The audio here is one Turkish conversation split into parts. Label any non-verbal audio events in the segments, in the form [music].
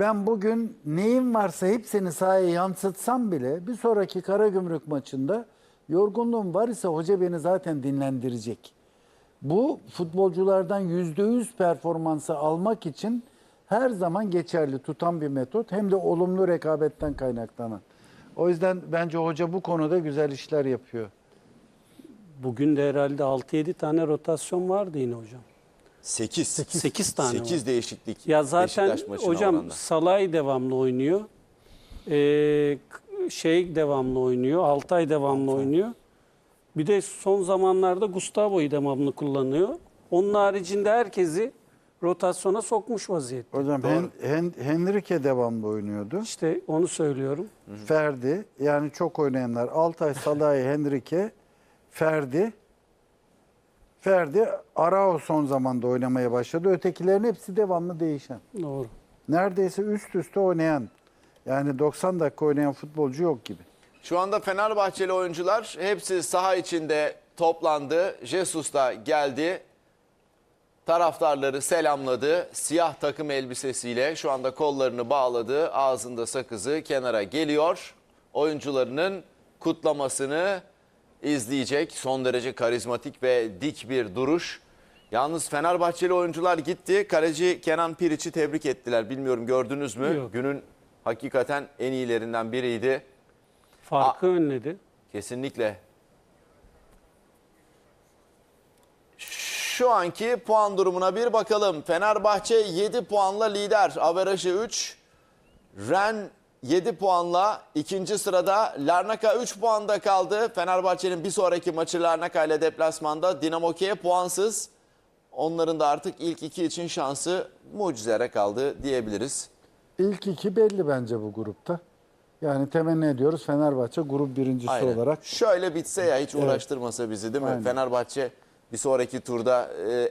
Ben bugün neyim varsa hepsini sahaya yansıtsam bile bir sonraki Karagümrük maçında yorgunluğum var ise hoca beni zaten dinlendirecek. Bu futbolculardan %100 performansı almak için her zaman geçerli tutan bir metot. Hem de olumlu rekabetten kaynaklanan. O yüzden bence hoca bu konuda güzel işler yapıyor. Bugün de herhalde 6-7 tane rotasyon vardı yine hocam. 8. 8 tane 8 var. değişiklik. Ya zaten hocam oranla. Salay devamlı oynuyor. Ee, şey devamlı oynuyor. Altay devamlı oynuyor. Bir de son zamanlarda Gustavo'yu devamlı kullanıyor. Onun haricinde herkesi rotasyona sokmuş vaziyette. Hocam Hen, Hen, Henrique devamlı oynuyordu. İşte onu söylüyorum. Ferdi yani çok oynayanlar Altay, Salay, [laughs] Henrique, Ferdi. Ferdi Arao son zamanda oynamaya başladı. Ötekilerin hepsi devamlı değişen. Doğru. Neredeyse üst üste oynayan yani 90 dakika oynayan futbolcu yok gibi. Şu anda Fenerbahçeli oyuncular hepsi saha içinde toplandı. Jesus da geldi. Taraftarları selamladı. Siyah takım elbisesiyle şu anda kollarını bağladı. Ağzında sakızı kenara geliyor. Oyuncularının kutlamasını izleyecek. Son derece karizmatik ve dik bir duruş. Yalnız Fenerbahçeli oyuncular gitti. Kaleci Kenan Piriç'i tebrik ettiler. Bilmiyorum gördünüz mü? Yok. Günün hakikaten en iyilerinden biriydi. Farkı önledi. Kesinlikle. Şu anki puan durumuna bir bakalım. Fenerbahçe 7 puanla lider. Averajı 3. Ren 7 puanla ikinci sırada. Larnaka 3 puanda kaldı. Fenerbahçe'nin bir sonraki maçı Larnaka ile deplasmanda. Dinamo Kiev puansız. Onların da artık ilk iki için şansı mucizelere kaldı diyebiliriz. İlk iki belli bence bu grupta. Yani temenni ediyoruz Fenerbahçe grup birincisi Aynen. olarak. Şöyle bitse ya hiç uğraştırmasa bizi değil mi? Aynen. Fenerbahçe bir sonraki turda e,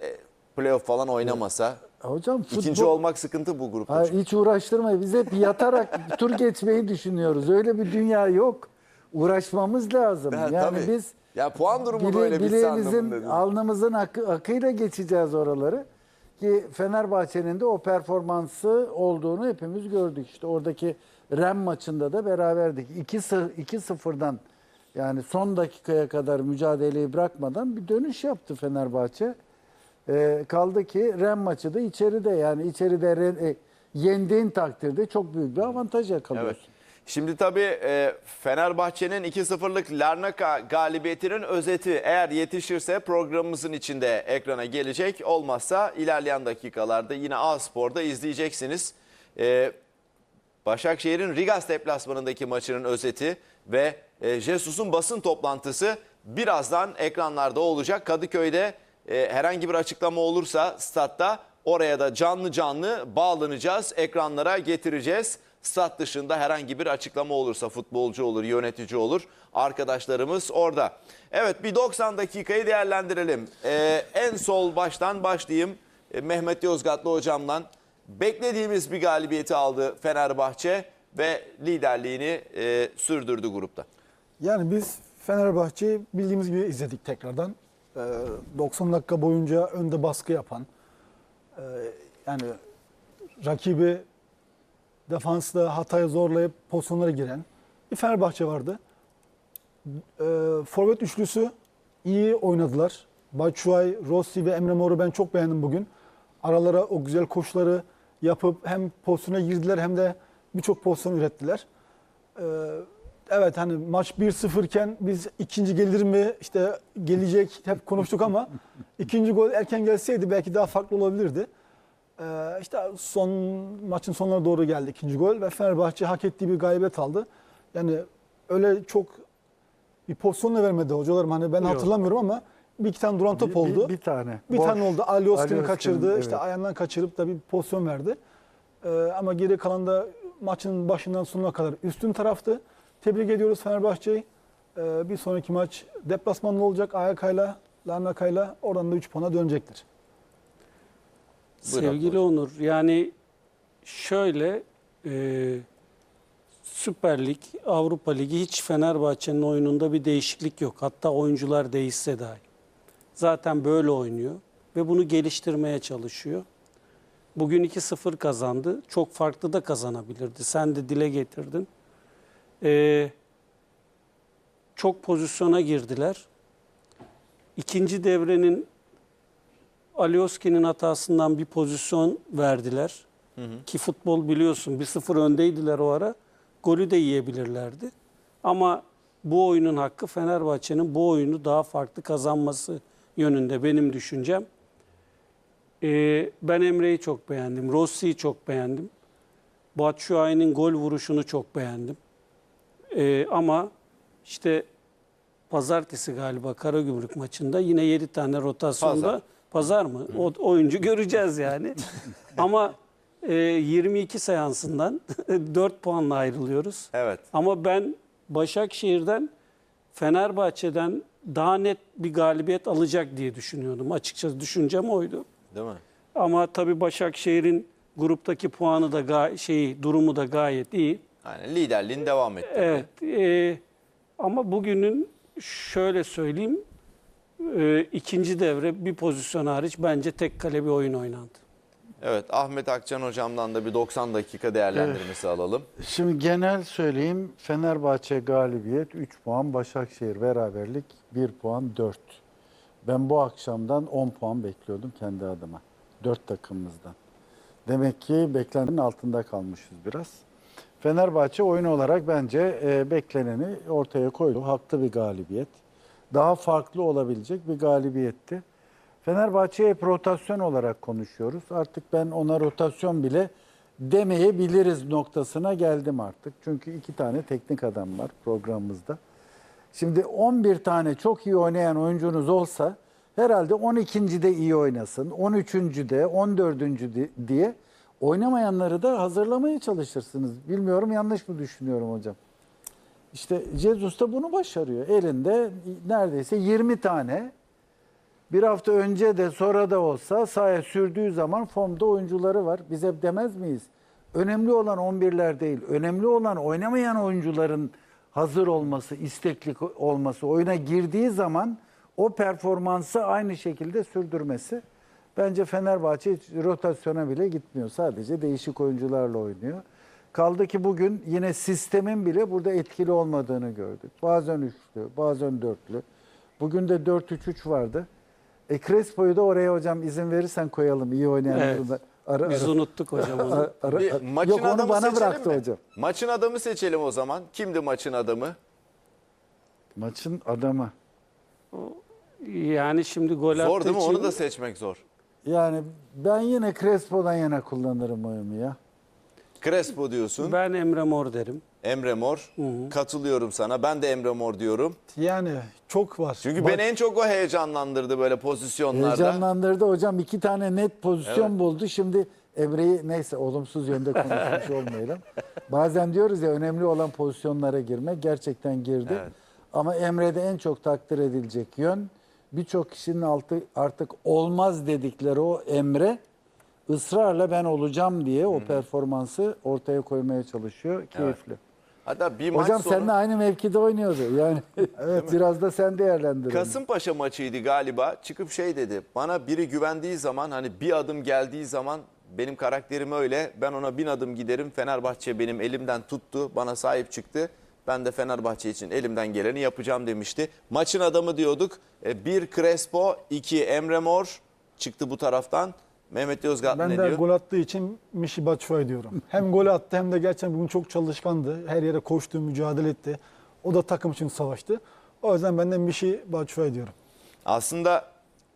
playoff falan oynamasa. Hocam futbol... İkinci olmak sıkıntı bu grupta. Hayır, hiç uğraştırmayın. Biz hep yatarak [laughs] tur geçmeyi düşünüyoruz. Öyle bir dünya yok. Uğraşmamız lazım. Ha, yani tabii. biz ya puan durumu bile, böyle bileğimizin, anlamında. alnımızın akı, akıyla geçeceğiz oraları. Ki Fenerbahçe'nin de o performansı olduğunu hepimiz gördük. İşte oradaki Rem maçında da beraberdik. 2-0'dan yani son dakikaya kadar mücadeleyi bırakmadan bir dönüş yaptı Fenerbahçe. Ee, kaldı ki Rem maçı da içeride yani içeride Re- e, yendiğin takdirde çok büyük bir avantaj yakalıyorsun. Evet. Şimdi tabii e, Fenerbahçe'nin 2-0'lık Larnaka galibiyetinin özeti eğer yetişirse programımızın içinde ekrana gelecek. Olmazsa ilerleyen dakikalarda yine A Spor'da izleyeceksiniz. E, Başakşehir'in Rigas deplasmanındaki maçının özeti ve e, Jesus'un basın toplantısı birazdan ekranlarda olacak. Kadıköy'de e, herhangi bir açıklama olursa statta oraya da canlı canlı bağlanacağız. Ekranlara getireceğiz. Stat dışında herhangi bir açıklama olursa futbolcu olur, yönetici olur. Arkadaşlarımız orada. Evet bir 90 dakikayı değerlendirelim. E, en sol baştan başlayayım. E, Mehmet Yozgatlı hocamdan. Beklediğimiz bir galibiyeti aldı Fenerbahçe ve liderliğini e, sürdürdü grupta. Yani biz Fenerbahçe'yi bildiğimiz gibi izledik tekrardan. Ee, 90 dakika boyunca önde baskı yapan, e, yani rakibi defansla hataya zorlayıp pozisyonlara giren bir Fenerbahçe vardı. Ee, forvet üçlüsü iyi oynadılar. Batshuayi, Rossi ve Emre Mor'u ben çok beğendim bugün. Aralara o güzel koşuları yapıp hem pozisyona girdiler hem de birçok pozisyon ürettiler. Ee, evet hani maç 1-0 iken biz ikinci gelir mi işte gelecek hep konuştuk ama [laughs] ikinci gol erken gelseydi belki daha farklı olabilirdi. Ee, işte son maçın sonuna doğru geldi ikinci gol ve Fenerbahçe hak ettiği bir galibiyet aldı. Yani öyle çok bir pozisyon da vermedi hocalarım hani ben Yok. hatırlamıyorum ama bir iki tane duran top Bir- oldu. Bir, bir tane. Bir Boş. tane oldu. Alioski'ni Alioski'nin, kaçırdı. evet. İşte ayağından kaçırıp da bir pozisyon verdi. Ee, ama geri kalan da maçın başından sonuna kadar üstün taraftı. Tebrik ediyoruz Fenerbahçe'yi. Ee, bir sonraki maç deplasmanlı olacak AYK'yla, Larnaka'yla. Oradan da 3 puana dönecektir. Buyur Sevgili Abdullah. Onur yani şöyle e, Süper Lig, Avrupa Ligi hiç Fenerbahçe'nin oyununda bir değişiklik yok. Hatta oyuncular değişse dahi. Zaten böyle oynuyor ve bunu geliştirmeye çalışıyor. Bugün 2-0 kazandı. Çok farklı da kazanabilirdi. Sen de dile getirdin. Ee, çok pozisyona girdiler. İkinci devrenin Alioski'nin hatasından bir pozisyon verdiler. Ki futbol biliyorsun 1-0 öndeydiler o ara. Golü de yiyebilirlerdi. Ama bu oyunun hakkı Fenerbahçe'nin bu oyunu daha farklı kazanması yönünde benim düşüncem. Ee, ben Emre'yi çok beğendim. Rossi'yi çok beğendim. Batshuayi'nin gol vuruşunu çok beğendim. Ee, ama işte pazartesi galiba Karagümrük maçında yine 7 tane rotasyonda Pazar. pazar, mı? O oyuncu göreceğiz yani. [laughs] ama e, 22 seansından [laughs] 4 puanla ayrılıyoruz. Evet. Ama ben Başakşehir'den Fenerbahçe'den daha net bir galibiyet alacak diye düşünüyordum. Açıkçası düşüncem oydu. Değil mi? Ama tabii Başakşehir'in gruptaki puanı da şeyi durumu da gayet iyi. Yani liderliğin devam etti. Evet. e, ama bugünün şöyle söyleyeyim e, ikinci devre bir pozisyon hariç bence tek kale bir oyun oynandı. Evet Ahmet Akcan hocamdan da bir 90 dakika değerlendirmesi alalım. Şimdi genel söyleyeyim. Fenerbahçe galibiyet 3 puan, Başakşehir beraberlik 1 puan 4. Ben bu akşamdan 10 puan bekliyordum kendi adıma. 4 takımımızdan. Demek ki beklenenin altında kalmışız biraz. Fenerbahçe oyun olarak bence e, bekleneni ortaya koydu. Haklı bir galibiyet. Daha farklı olabilecek bir galibiyetti. Fenerbahçe hep rotasyon olarak konuşuyoruz. Artık ben ona rotasyon bile demeyebiliriz noktasına geldim artık. Çünkü iki tane teknik adam var programımızda. Şimdi 11 tane çok iyi oynayan oyuncunuz olsa herhalde 12. de iyi oynasın, 13. de, 14. de diye oynamayanları da hazırlamaya çalışırsınız. Bilmiyorum yanlış mı düşünüyorum hocam? İşte Jesus da bunu başarıyor. Elinde neredeyse 20 tane bir hafta önce de sonra da olsa sahaya sürdüğü zaman formda oyuncuları var. Biz hep demez miyiz? Önemli olan 11'ler değil. Önemli olan oynamayan oyuncuların hazır olması, istekli olması, oyuna girdiği zaman o performansı aynı şekilde sürdürmesi. Bence Fenerbahçe hiç rotasyona bile gitmiyor. Sadece değişik oyuncularla oynuyor. Kaldı ki bugün yine sistemin bile burada etkili olmadığını gördük. Bazen üçlü, bazen dörtlü. Bugün de 4-3-3 vardı. E Crespo'yu da oraya hocam izin verirsen koyalım iyi oynayanları Evet. da. Ara, Biz ara- unuttuk hocam onu. [laughs] ara- ara- Bir maçın Yok onu adamı bana seçelim bıraktı mi? hocam. Maçın adamı seçelim o zaman. Kimdi maçın adamı? Maçın adamı. Yani şimdi gol Zor attığı değil mi? için Onu da seçmek zor. Yani ben yine Crespo'dan yana kullanırım oyumu ya. Crespo diyorsun. ben Emre Mor derim. Emre Mor. Katılıyorum sana. Ben de Emre Mor diyorum. Yani çok var. Çünkü Bak- beni en çok o heyecanlandırdı böyle pozisyonlarda. Heyecanlandırdı hocam. iki tane net pozisyon Evet. buldu. Şimdi Emre'yi neyse olumsuz yönde konuşmuş [laughs] olmayalım. Bazen diyoruz ya önemli olan pozisyonlara girmek. Gerçekten girdi. Evet. Ama Emre'de en çok takdir edilecek yön birçok kişinin altı artık olmaz dedikleri o Emre ısrarla ben olacağım diye o performansı ortaya koymaya çalışıyor. Keyifli. Hatta bir maç Hocam sonu seninle aynı mevkide oynuyordu. Yani [laughs] evet [laughs] biraz da sen değerlendir. onu. Kasımpaşa maçıydı galiba. Çıkıp şey dedi. Bana biri güvendiği zaman hani bir adım geldiği zaman benim karakterim öyle. Ben ona bin adım giderim. Fenerbahçe benim elimden tuttu. Bana sahip çıktı. Ben de Fenerbahçe için elimden geleni yapacağım demişti. Maçın adamı diyorduk. E, Bir Crespo, iki Emre Mor çıktı bu taraftan. Mehmet Yozgat Ben ne de diyor? gol attığı için Mişi Batshuayi diyorum. Hem gol attı hem de gerçekten bugün çok çalışkandı. Her yere koştu, mücadele etti. O da takım için savaştı. O yüzden ben de Mişi Batshuayi diyorum. Aslında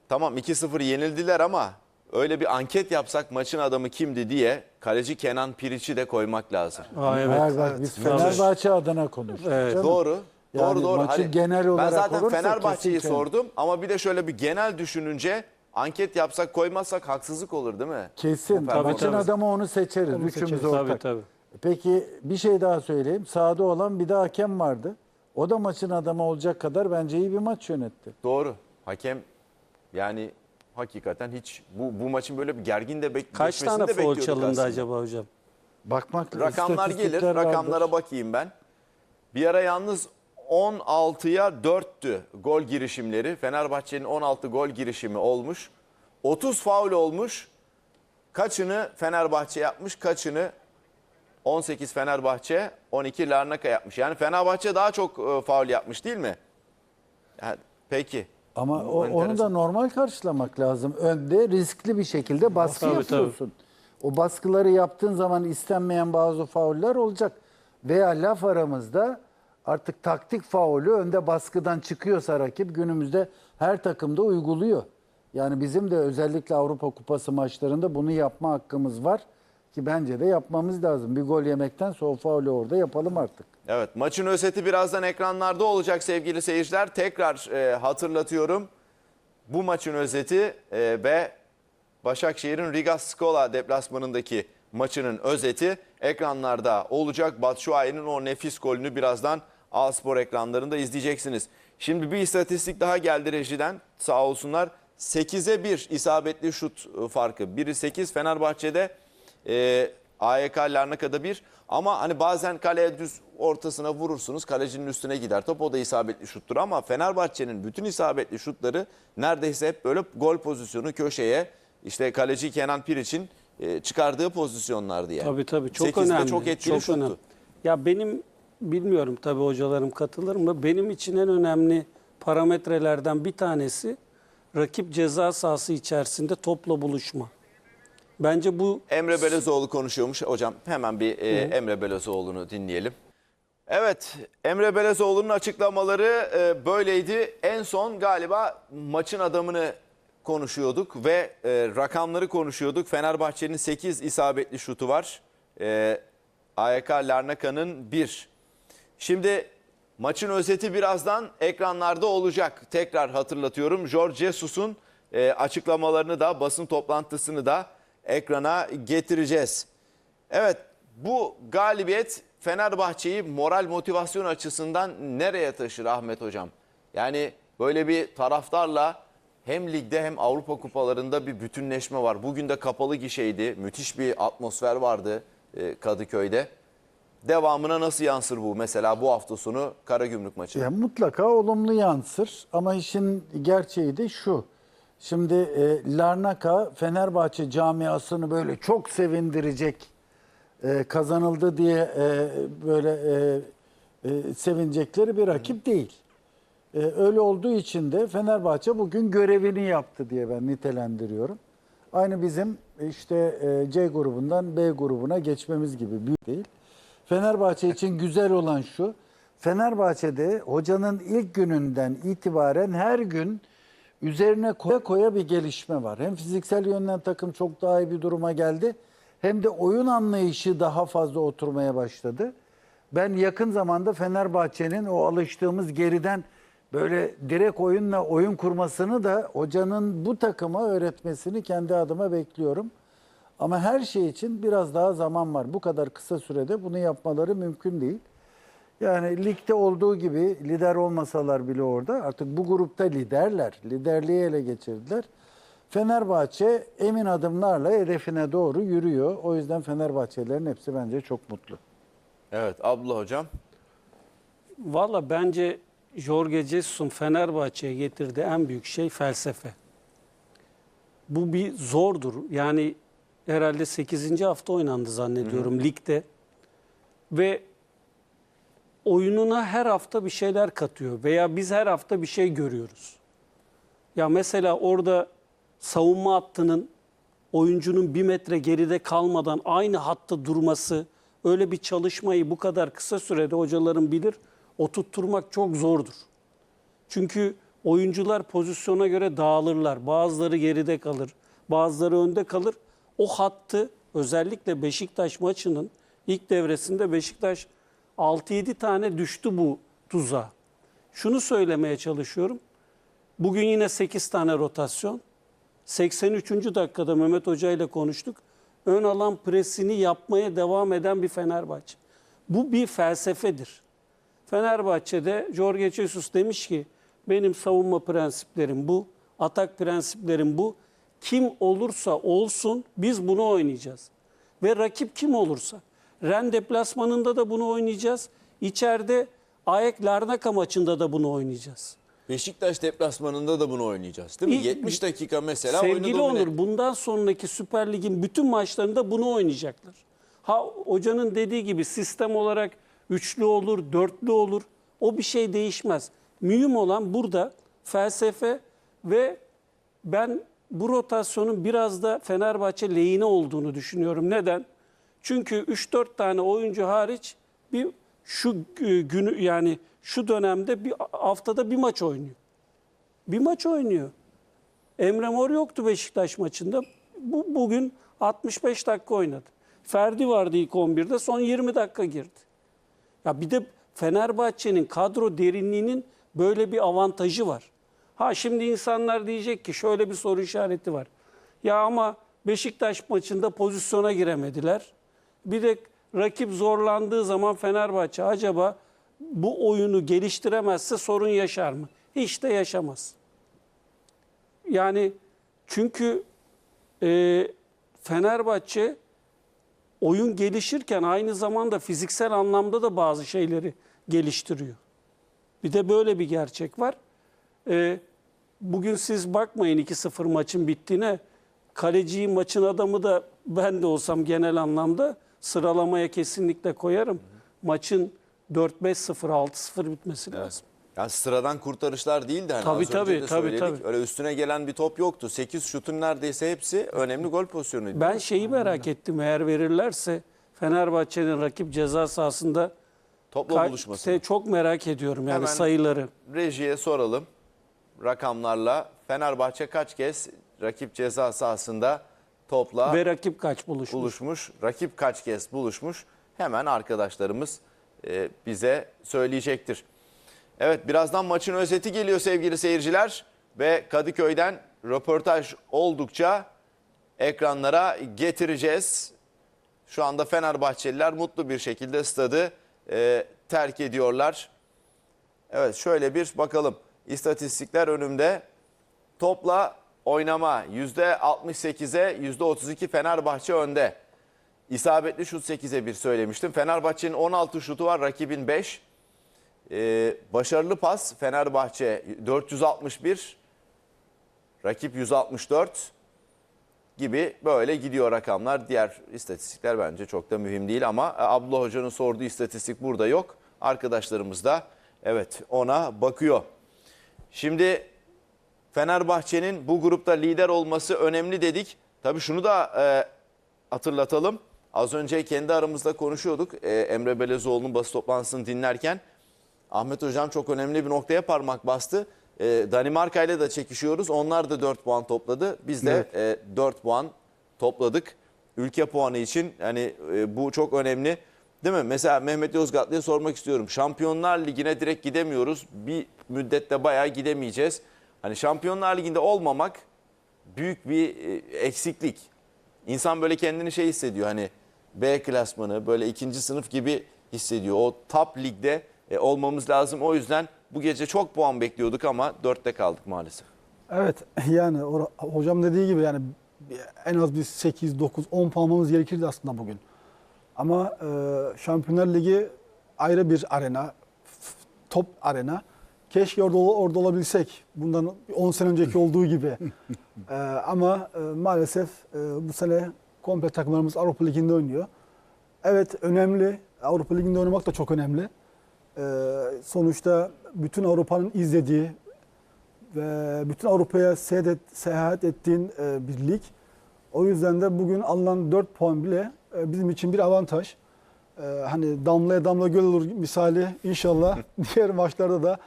tamam 2-0 yenildiler ama öyle bir anket yapsak maçın adamı kimdi diye kaleci Kenan Piriç'i de koymak lazım. Aa, evet. Bak, biz Fenerbahçe adına konuştuk. Evet. canım. Doğru. Yani doğru doğru. Hani genel ben olarak zaten olursa Fenerbahçe'yi sordum ama bir de şöyle bir genel düşününce anket yapsak koymazsak haksızlık olur değil mi? Kesin. Tabii, Maçın tabii. adamı onu seçeriz. Onu Üçümüz seçeriz. ortak. Tabii tabii. Peki bir şey daha söyleyeyim. Sahada olan bir de hakem vardı. O da maçın adamı olacak kadar bence iyi bir maç yönetti. Doğru. Hakem yani hakikaten hiç bu bu maçın böyle bir gergin de bek Kaç tane de foul çalındı aslında. acaba hocam? Bakmak Rakamlar gelir. vardır. Rakamlara bakayım ben. Bir ara yalnız 16'ya 4'tü gol girişimleri. Fenerbahçe'nin 16 gol girişimi olmuş. 30 faul olmuş. Kaçını Fenerbahçe yapmış, kaçını 18 Fenerbahçe, 12 Larnaka yapmış. Yani Fenerbahçe daha çok e, faul yapmış değil mi? Yani, peki. Ama o- onu da normal karşılamak lazım. Önde riskli bir şekilde baskı Tabii, yapıyorsun. O baskıları yaptığın zaman istenmeyen bazı fauller olacak. Veya laf aramızda artık taktik faulü önde baskıdan çıkıyorsa rakip günümüzde her takımda uyguluyor. Yani bizim de özellikle Avrupa Kupası maçlarında bunu yapma hakkımız var. Ki bence de yapmamız lazım. Bir gol yemekten faulü orada yapalım artık. Evet maçın özeti birazdan ekranlarda olacak sevgili seyirciler. Tekrar e, hatırlatıyorum. Bu maçın özeti e, ve Başakşehir'in Riga Skola deplasmanındaki maçının özeti ekranlarda olacak. Batshuayi'nin o nefis golünü birazdan A-Spor ekranlarında izleyeceksiniz. Şimdi bir istatistik daha geldi rejiden sağ olsunlar. 8'e 1 isabetli şut e, farkı. Biri 8 Fenerbahçe'de e, AYK Larnaka'da 1 ama hani bazen kaleye düz ortasına vurursunuz kalecinin üstüne gider top o da isabetli şuttur ama Fenerbahçe'nin bütün isabetli şutları neredeyse hep böyle gol pozisyonu köşeye işte kaleci Kenan Piriç'in e, çıkardığı pozisyonlardı yani. Tabii tabii çok 8'de önemli. çok etkili şuttu. önemli. Ya benim bilmiyorum tabii hocalarım katılır mı? Benim için en önemli parametrelerden bir tanesi rakip ceza sahası içerisinde topla buluşma. Bence bu Emre Belezoğlu konuşuyormuş. Hocam hemen bir e, Emre Belezoğlu'nu dinleyelim. Evet Emre Belezoğlu'nun açıklamaları e, böyleydi. En son galiba maçın adamını konuşuyorduk ve e, rakamları konuşuyorduk. Fenerbahçe'nin 8 isabetli şutu var. E, AYK Larnaka'nın 1. Şimdi maçın özeti birazdan ekranlarda olacak. Tekrar hatırlatıyorum. Jorge Jesus'un e, açıklamalarını da basın toplantısını da ekrana getireceğiz. Evet bu galibiyet Fenerbahçe'yi moral motivasyon açısından nereye taşır Ahmet Hocam? Yani böyle bir taraftarla hem ligde hem Avrupa kupalarında bir bütünleşme var. Bugün de kapalı gişeydi. Müthiş bir atmosfer vardı e, Kadıköy'de. Devamına nasıl yansır bu mesela bu hafta sonu Karagümrük maçı? Ya mutlaka olumlu yansır ama işin gerçeği de şu. Şimdi e, Larnaka Fenerbahçe camiasını böyle çok sevindirecek e, kazanıldı diye e, böyle e, e, sevinecekleri bir rakip değil. E, öyle olduğu için de Fenerbahçe bugün görevini yaptı diye ben nitelendiriyorum. Aynı bizim işte e, C grubundan B grubuna geçmemiz gibi büyük değil. Fenerbahçe için güzel olan şu. Fenerbahçe'de hocanın ilk gününden itibaren her gün üzerine koya koya bir gelişme var. Hem fiziksel yönden takım çok daha iyi bir duruma geldi. Hem de oyun anlayışı daha fazla oturmaya başladı. Ben yakın zamanda Fenerbahçe'nin o alıştığımız geriden böyle direkt oyunla oyun kurmasını da hocanın bu takıma öğretmesini kendi adıma bekliyorum. Ama her şey için biraz daha zaman var. Bu kadar kısa sürede bunu yapmaları mümkün değil. Yani ligde olduğu gibi lider olmasalar bile orada artık bu grupta liderler. Liderliği ele geçirdiler. Fenerbahçe emin adımlarla hedefine doğru yürüyor. O yüzden Fenerbahçelilerin hepsi bence çok mutlu. Evet Abdullah Hocam. valla bence Jorge Jesus'un Fenerbahçe'ye getirdiği en büyük şey felsefe. Bu bir zordur. Yani herhalde 8. hafta oynandı zannediyorum ligde. Ve oyununa her hafta bir şeyler katıyor veya biz her hafta bir şey görüyoruz. Ya mesela orada savunma hattının oyuncunun bir metre geride kalmadan aynı hatta durması, öyle bir çalışmayı bu kadar kısa sürede hocaların bilir, oturtturmak çok zordur. Çünkü oyuncular pozisyona göre dağılırlar. Bazıları geride kalır, bazıları önde kalır. O hattı özellikle Beşiktaş maçının ilk devresinde Beşiktaş 6-7 tane düştü bu tuzağa. Şunu söylemeye çalışıyorum. Bugün yine 8 tane rotasyon. 83. dakikada Mehmet Hoca ile konuştuk. Ön alan presini yapmaya devam eden bir Fenerbahçe. Bu bir felsefedir. Fenerbahçe'de Jorge Jesus demiş ki benim savunma prensiplerim bu, atak prensiplerim bu. Kim olursa olsun biz bunu oynayacağız. Ve rakip kim olursa. Ren deplasmanında da bunu oynayacağız. İçeride Aek Larnaka maçında da bunu oynayacağız. Beşiktaş deplasmanında da bunu oynayacağız değil mi? İyi- 70 dakika mesela Sevgili domine Onur bundan sonraki Süper Lig'in bütün maçlarında bunu oynayacaklar. Ha hocanın dediği gibi sistem olarak üçlü olur, dörtlü olur. O bir şey değişmez. Mühim olan burada felsefe ve ben bu rotasyonun biraz da Fenerbahçe lehine olduğunu düşünüyorum. Neden? Çünkü 3-4 tane oyuncu hariç bir şu e, günü yani şu dönemde bir haftada bir maç oynuyor. Bir maç oynuyor. Emre Mor yoktu Beşiktaş maçında. Bu, bugün 65 dakika oynadı. Ferdi vardı ilk 11'de son 20 dakika girdi. Ya bir de Fenerbahçe'nin kadro derinliğinin böyle bir avantajı var. Ha şimdi insanlar diyecek ki şöyle bir soru işareti var. Ya ama Beşiktaş maçında pozisyona giremediler. Bir de rakip zorlandığı zaman Fenerbahçe acaba bu oyunu geliştiremezse sorun yaşar mı? Hiç de yaşamaz. Yani çünkü e, Fenerbahçe oyun gelişirken aynı zamanda fiziksel anlamda da bazı şeyleri geliştiriyor. Bir de böyle bir gerçek var. E, bugün siz bakmayın 2-0 maçın bittiğine. Kaleciyi maçın adamı da ben de olsam genel anlamda sıralamaya kesinlikle koyarım. Maçın 4-5-0, 6-0 bitmesi lazım. Yani sıradan kurtarışlar değil de hani Tabii, tabii, de tabii, tabii. Öyle üstüne gelen bir top yoktu. 8 şutun neredeyse hepsi önemli gol pozisyonuydu. Ben şeyi merak ettim eğer verirlerse Fenerbahçe'nin rakip ceza sahasında Topla buluşması. çok merak ediyorum yani Hemen- sayıları. Rejiye soralım rakamlarla. Fenerbahçe kaç kez rakip ceza sahasında topla Ve rakip kaç buluşmuş? buluşmuş? Rakip kaç kez buluşmuş? Hemen arkadaşlarımız e, bize söyleyecektir. Evet birazdan maçın özeti geliyor sevgili seyirciler. Ve Kadıköy'den röportaj oldukça ekranlara getireceğiz. Şu anda Fenerbahçeliler mutlu bir şekilde stadı e, terk ediyorlar. Evet şöyle bir bakalım. İstatistikler önümde. Topla oynama %68'e %32 Fenerbahçe önde. İsabetli şut 8'e 1 söylemiştim. Fenerbahçe'nin 16 şutu var, rakibin 5. Ee, başarılı pas Fenerbahçe 461, rakip 164 gibi böyle gidiyor rakamlar. Diğer istatistikler bence çok da mühim değil ama e, Abdullah Hoca'nın sorduğu istatistik burada yok. Arkadaşlarımız da evet ona bakıyor. Şimdi Fenerbahçe'nin bu grupta lider olması önemli dedik. Tabii şunu da e, hatırlatalım. Az önce kendi aramızda konuşuyorduk. E, Emre Belezoğlu'nun basın toplantısını dinlerken Ahmet Hocam çok önemli bir noktaya parmak bastı. E, Danimarka ile de çekişiyoruz. Onlar da 4 puan topladı. Biz de e, 4 puan topladık. Ülke puanı için yani e, bu çok önemli. Değil mi? Mesela Mehmet Yozgatlı'ya sormak istiyorum. Şampiyonlar Ligi'ne direkt gidemiyoruz. Bir müddette bayağı gidemeyeceğiz. Hani Şampiyonlar Ligi'nde olmamak büyük bir e, eksiklik. İnsan böyle kendini şey hissediyor hani B klasmanı böyle ikinci sınıf gibi hissediyor. O top ligde e, olmamız lazım. O yüzden bu gece çok puan bekliyorduk ama dörtte kaldık maalesef. Evet [laughs] yani hocam dediği gibi yani en az bir 8, 9, 10 puan almamız gerekirdi aslında bugün. Ama e, Şampiyonlar Ligi ayrı bir arena, top arena. Keşke orada orada olabilsek. Bundan 10 sene önceki olduğu gibi. [laughs] E, ama e, maalesef e, bu sene komple takımlarımız Avrupa Ligi'nde oynuyor. Evet önemli. Avrupa Ligi'nde oynamak da çok önemli. E, sonuçta bütün Avrupa'nın izlediği ve bütün Avrupa'ya seyahat, seyahat ettiğin e, bir lig. O yüzden de bugün alınan 4 puan bile e, bizim için bir avantaj. E, hani damlaya damla göl olur misali inşallah [laughs] diğer maçlarda da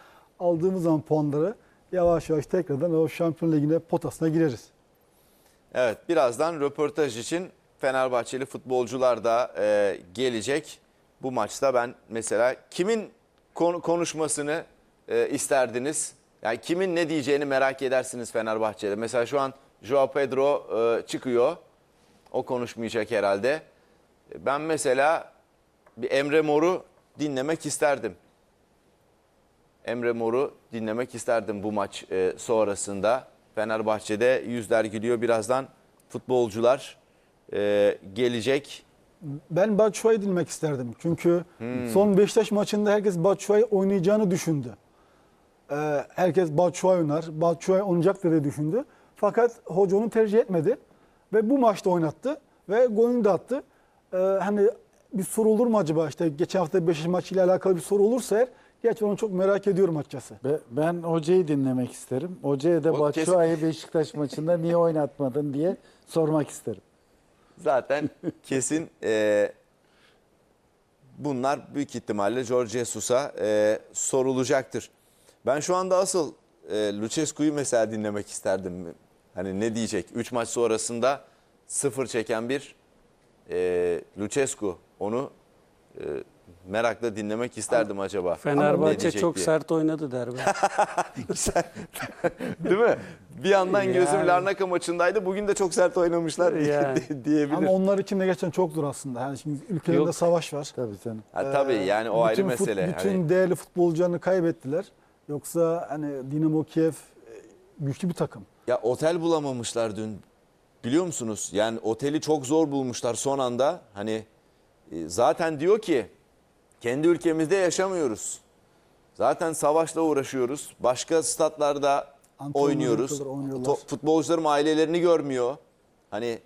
aldığımız zaman puanları yavaş yavaş tekrardan o Şampiyon Ligi'ne potasına gireriz. Evet birazdan röportaj için Fenerbahçeli futbolcular da e, gelecek. Bu maçta ben mesela kimin konu- konuşmasını e, isterdiniz? Yani kimin ne diyeceğini merak edersiniz Fenerbahçe'de. Mesela şu an Joao Pedro e, çıkıyor. O konuşmayacak herhalde. Ben mesela bir Emre Mor'u dinlemek isterdim. Emre Mor'u dinlemek isterdim bu maç e, sonrasında. Fenerbahçe'de yüzler gülüyor. Birazdan futbolcular e, gelecek. Ben Batshuayi dinlemek isterdim. Çünkü son Beşiktaş maçında herkes Batshuayi oynayacağını düşündü. Ee, herkes Batshuayi oynar. Batshuayi oynayacak diye düşündü. Fakat hoca onu tercih etmedi. Ve bu maçta oynattı. Ve golünü de attı. Hani bir soru olur mu acaba? İşte geçen hafta Beşiktaş maçıyla alakalı bir soru olursa eğer gerçekten onu çok merak ediyorum açıkçası. Be- Ben hocayı dinlemek isterim. Hocaya da O Batshuayi Beşiktaş maçında niye oynatmadın diye sormak isterim. Zaten [laughs] kesin e, bunlar büyük ihtimalle George Jesus'a e, sorulacaktır. Ben şu anda asıl e, Lucescu'yu mesela dinlemek isterdim. Hani ne diyecek? 3 maç sonrasında sıfır çeken bir e, Lucescu. Onu e, merakla dinlemek isterdim acaba. Ne Fenerbahçe çok diye. sert oynadı derbi. [laughs] [laughs] Değil mi? Bir yandan gözüm Yani. Larnaka maçındaydı. Bugün de çok sert oynamışlar Yani. [laughs] diyebilir. Ama onlar için de gerçekten çok zor aslında. Yani şimdi ülkelerinde Yok. savaş var. Tabii canım. Ha, tabii Ee, yani o ayrı bütün fut- mesele. bütün Hani- değerli futbolcularını kaybettiler. Yoksa hani Dinamo Kiev e, güçlü bir takım. Ya otel bulamamışlar dün. Biliyor musunuz? Yani oteli çok zor bulmuşlar son anda. Hani e, zaten diyor ki kendi ülkemizde yaşamıyoruz. Zaten savaşla uğraşıyoruz. Başka statlarda oynuyoruz. To- Futbolcularım ailelerini görmüyor. Hani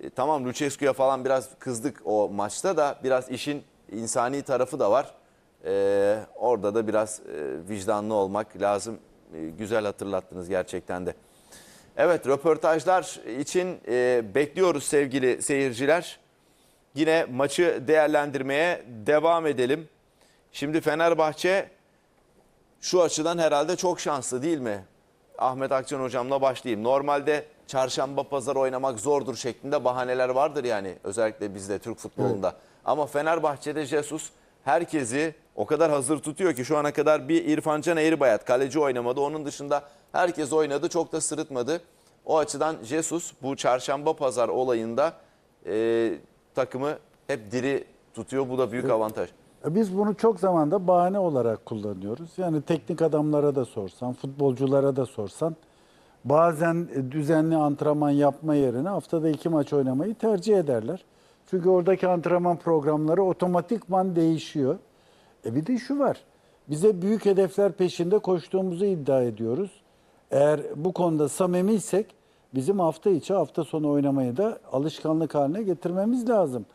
e, tamam Lucescu'ya falan biraz kızdık o maçta da biraz işin insani tarafı da var. E, orada da biraz e, vicdanlı olmak lazım. E, güzel hatırlattınız gerçekten de. Evet röportajlar için e, bekliyoruz sevgili seyirciler. Yine maçı değerlendirmeye devam edelim. Şimdi Fenerbahçe şu açıdan herhalde çok şanslı değil mi? Ahmet Akçan hocamla başlayayım. Normalde çarşamba pazar oynamak zordur şeklinde bahaneler vardır yani özellikle bizde Türk futbolunda. Ama Fenerbahçe'de Jesus herkesi o kadar hazır tutuyor ki şu ana kadar bir İrfan Can Eğribayat kaleci oynamadı. Onun dışında herkes oynadı çok da sırıtmadı. O açıdan Jesus bu çarşamba pazar olayında e, takımı hep diri tutuyor. Bu da büyük avantaj. E, Biz bunu çok zamanda bahane olarak kullanıyoruz. Yani teknik adamlara da sorsan, futbolculara da sorsan bazen e, düzenli antrenman yapma yerine haftada iki maç oynamayı tercih ederler. Çünkü oradaki antrenman programları otomatikman değişiyor. E bir de şu var. Bize büyük hedefler peşinde koştuğumuzu iddia ediyoruz. Eğer bu konuda samimiysek bizim hafta içi hafta sonu oynamayı da alışkanlık haline getirmemiz lazım.